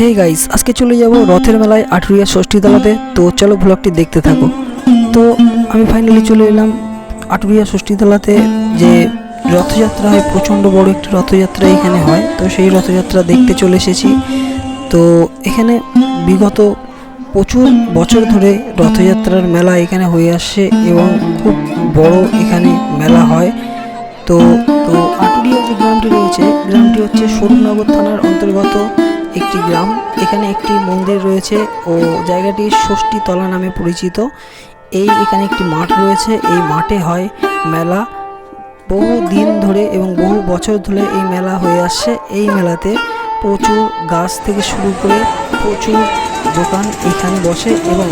Hey guys আজকে চলে যাব রথের মেলায় আটুরিয়া ষষ্ঠীতলাতে তো চলো ব্লগটি দেখতে থাকো। তো আমি ফাইনালি চলে এলাম আটুরিয়া ষষ্ঠীতলাতে যে রথযাত্রা হয়, প্রচণ্ড বড় একটি রথযাত্রা এখানে হয়। তো সেই রথযাত্রা দেখতে চলে এসেছি। তো এখানে বিগত প্রচুর বছর ধরে রথযাত্রার মেলা এখানে হয়ে আসছে এবং খুব বড় এখানে মেলা হয়। তো তো আটুরিয়া যে গ্রামটি রয়েছে, গ্রামটি হচ্ছে স্বরূপনগর থানার অন্তর্গত একটি গ্রাম। এখানে একটি মন্দির রয়েছে ও জায়গাটি ষষ্ঠী তলা নামে পরিচিত। এই এখানে একটি মাঠ রয়েছে। এই মাঠে হয় মেলা। বহু দিন ধরে এবং বহু বছর ধরে এই মেলা হয়ে আসছে। এই মেলাতে প্রচুর গাছ থেকে শুরু করে প্রচুর দোকান এখানে বসে এবং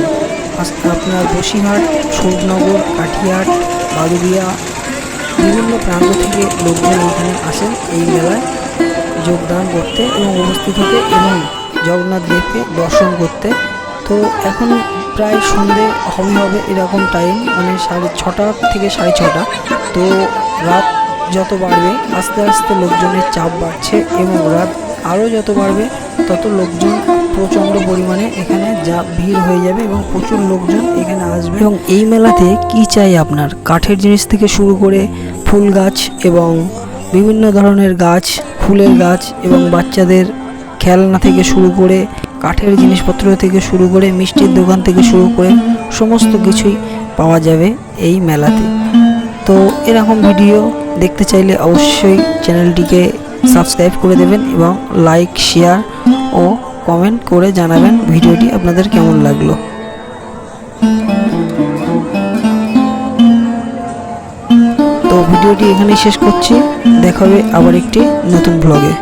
আপনার বসিরহাট স্বরূপনগর কাঠিয়াট বাদুরিয়া বিভিন্ন প্রান্ত থেকে লোকজন এখানে আসেন এই মেলায়। যোগদান করতে এবং উপস্থিত হতে এবং জগন্নাথ দেবকে দর্শন করতে। তো এখন প্রায় সন্ধে হবে হবে এরকম টাইম মানে সাড়ে ছটা থেকে সাড়ে ছটা। তো রাত যত বাড়বে, আস্তে আস্তে লোকজনের চাপ বাড়ছে এবং রাত আরও যত বাড়বে, তত লোকজন প্রচণ্ড পরিমাণে এখানে যা ভিড় হয়ে যাবে এবং প্রচুর লোকজন এখানে আসবে। এবং এই মেলাতে কি চাই আপনার? কাঠের জিনিস থেকে শুরু করে ফুল গাছ এবং বিভিন্ন ধরনের গাছ ফুলের গাছ এবং বাচ্চাদের খেলনা থেকে শুরু করে কাঠের জিনিসপত্র থেকে শুরু করে মিষ্টির দোকান থেকে শুরু করে সমস্ত কিছুই পাওয়া যাবে এই মেলাতে। তো এরকম ভিডিও দেখতে চাইলে অবশ্যই চ্যানেলটিকে সাবস্ক্রাইব করে দেবেন এবং লাইক, শেয়ার ও কমেন্ট করে জানাবেন ভিডিওটি আপনাদের কেমন লাগল। ভিডিওটি এখানেই শেষ করছি। দেখা হবে আবার একটি নতুন ব্লগে